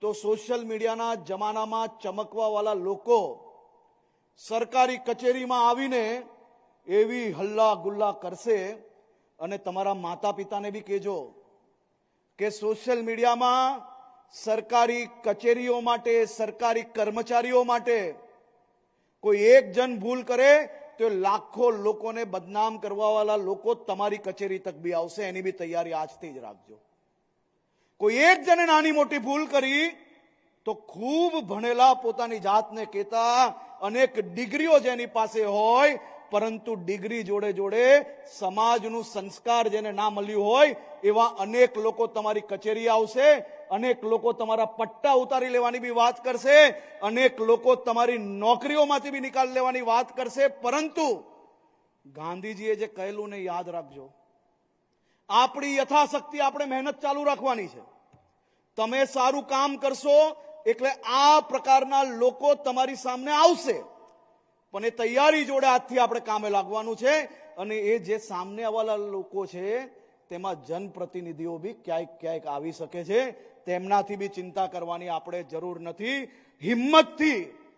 તો સોશિયલ મીડિયાના જમાનામાં ચમકવાવાળા લોકો સરકારી કચેરીમાં આવીને એવી हल्ला-ગુલ્લા કરશે અને તમારા માતા-પિતાને ભી કહેજો કે સોશિયલ મીડિયામાં સરકારી કચેરીઓ માટે સરકારી કર્મચારીઓ માટે કોઈ એક જન ભૂલ કરે તો લાખો લોકોને બદનામ કરવાવાળા લોકો તમારી કચેરી તક ભી આવશે એની ભી તૈયારી આજથી જ રાખજો કોઈ એક જને નાની મોટી ભૂલ કરી તો ખૂબ ભણેલા પોતાની જાતને કહેતા અનેક ડિગ્રીઓ જેની પાસે હોય પરંતુ ડિગ્રી જોડે જોડે સમાજનું સંસ્કાર જેને ના મળ્યું હોય એવા અનેક લોકો તમારી કચેરી આવશે અનેક લોકો તમારું પટ્ટા ઉતારી લેવાની પણ વાત કરશે અનેક લોકો તમારી નોકરીઓમાંથી પણ કાઢી લેવાની વાત કરશે પરંતુ ગાંધીજીએ જે કહેલુંને યાદ રાખજો આપણી યથાશક્તિ આપણે મહેનત ચાલુ રાખવાની છે તમે સારું કામ કરશો એટલે આ પ્રકારના લોકો તમારી સામે આવશે પણ એ તૈયારી જોડે હાથથી આપણે કામે લાગવાનું છે અને એ જે સામને આવવાના લોકો છે તેમાં જનપ્રતિનિધિઓ બી ક્યાંક ક્યાંક આવી શકે છે તેમનાથી બી ચિંતા કરવાની આપણે જરૂર નથી હિંમતથી